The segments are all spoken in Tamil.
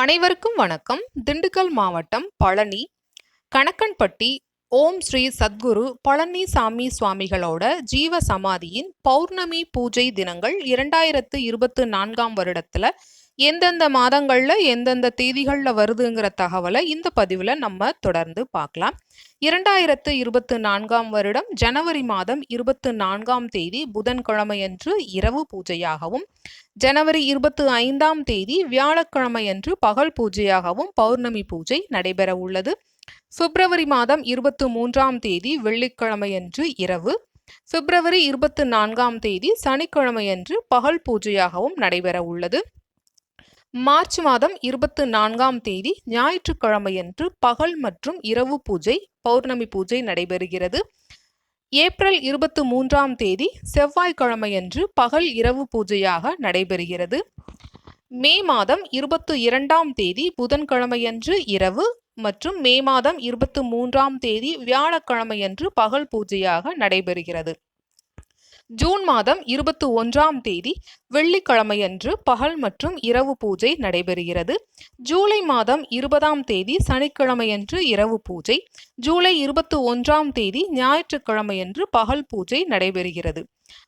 அனைவருக்கும் வணக்கம். திண்டுக்கல் மாவட்டம் பழனி கணக்கன்பட்டி ஓம் ஸ்ரீ சத்குரு பழனிசாமி சுவாமிகளோட ஜீவ சமாதியின் பௌர்ணமி பூஜை தினங்கள் இரண்டாயிரத்து இருபத்து நான்காம் வருடத்துல எந்தெந்த மாதங்களில் எந்தெந்த தேதிகளில் வருதுங்கிற தகவலை இந்த பதிவில் நம்ம தொடர்ந்து பார்க்கலாம். இரண்டாயிரத்து இருபத்து நான்காம் வருடம் ஜனவரி மாதம் இருபத்து நான்காம் தேதி புதன்கிழமையன்று இரவு பூஜையாகவும் ஜனவரி இருபத்து ஐந்தாம் தேதி வியாழக்கிழமையன்று பகல் பூஜையாகவும் பௌர்ணமி பூஜை நடைபெற உள்ளது. பிப்ரவரி மாதம் இருபத்து மூன்றாம் தேதி வெள்ளிக்கிழமையன்று இரவு பிப்ரவரி இருபத்து நான்காம் தேதி சனிக்கிழமையன்று பகல் பூஜையாகவும் நடைபெற உள்ளது. மார்ச் மாதம் இருபத்து நான்காம் தேதி ஞாயிற்றுக்கிழமையன்று பகல் மற்றும் இரவு பூஜை பௌர்ணமி பூஜை நடைபெறுகிறது. ஏப்ரல் இருபத்து மூன்றாம் தேதி செவ்வாய்க்கிழமையன்று பகல் இரவு பூஜையாக நடைபெறுகிறது. மே மாதம் இருபத்து இரண்டாம் தேதி புதன்கிழமையன்று இரவு மற்றும் மே மாதம் இருபத்து மூன்றாம் தேதி வியாழக்கிழமையன்று பகல் பூஜையாக நடைபெறுகிறது. ஜூன் மாதம் இருபத்தி ஒன்றாம் தேதி வெள்ளிக்கிழமையன்று பகல் மற்றும் இரவு பூஜை நடைபெறுகிறது. ஜூலை மாதம் இருபதாம் தேதி சனிக்கிழமையன்று இரவு பூஜை. ஜூலை இருபத்தி ஒன்றாம் தேதி ஞாயிற்றுக்கிழமையன்று பகல் பூஜை நடைபெறுகிறது.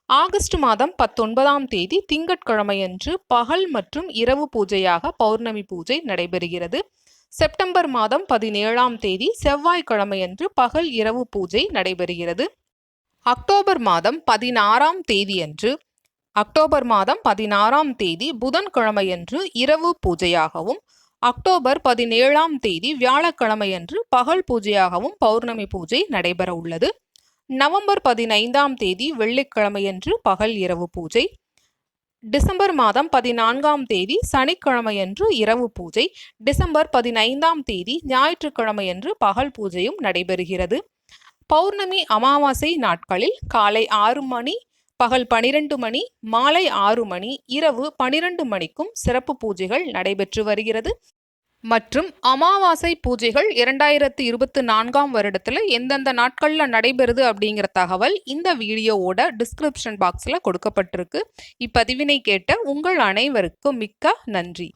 ஆகஸ்ட் மாதம் பத்தொன்பதாம் தேதி திங்கட்கிழமையன்று பகல் மற்றும் இரவு பூஜையாக பௌர்ணமி பூஜை நடைபெறுகிறது. செப்டம்பர் மாதம் பதினேழாம் தேதி செவ்வாய்க்கிழமையன்று பகல் இரவு பூஜை நடைபெறுகிறது. அக்டோபர் மாதம் பதினாறாம் தேதியன்று அக்டோபர் மாதம் பதினாறாம் தேதி புதன்கிழமையன்று இரவு பூஜையாகவும் அக்டோபர் பதினேழாம் தேதி வியாழக்கிழமையன்று பகல் பூஜையாகவும் பௌர்ணமி பூஜை நடைபெற உள்ளது. நவம்பர் பதினைந்தாம் தேதி வெள்ளிக்கிழமையன்று பகல் இரவு பூஜை. டிசம்பர் மாதம் பதினான்காம் தேதி சனிக்கிழமையன்று இரவு பூஜை. டிசம்பர் பதினைந்தாம் தேதி ஞாயிற்றுக்கிழமையன்று பகல் பூஜையும் நடைபெறுகிறது. பௌர்ணமி அமாவாசை நாட்களில் காலை ஆறு மணி பகல் பனிரெண்டு மணி மாலை ஆறு மணி இரவு பனிரெண்டு மணிக்கும் சிறப்பு பூஜைகள் நடைபெற்று வருகிறது. மற்றும் அமாவாசை பூஜைகள் இரண்டாயிரத்தி இருபத்தி நான்காம் வருடத்தில் எந்தெந்த நாட்களில் நடைபெறுது அப்படிங்கிற தகவல் இந்த வீடியோவோட டிஸ்கிரிப்ஷன் பாக்ஸில் கொடுக்கப்பட்டிருக்கு. இப்பதிவினை கேட்ட உங்கள் அனைவருக்கும் மிக்க நன்றி.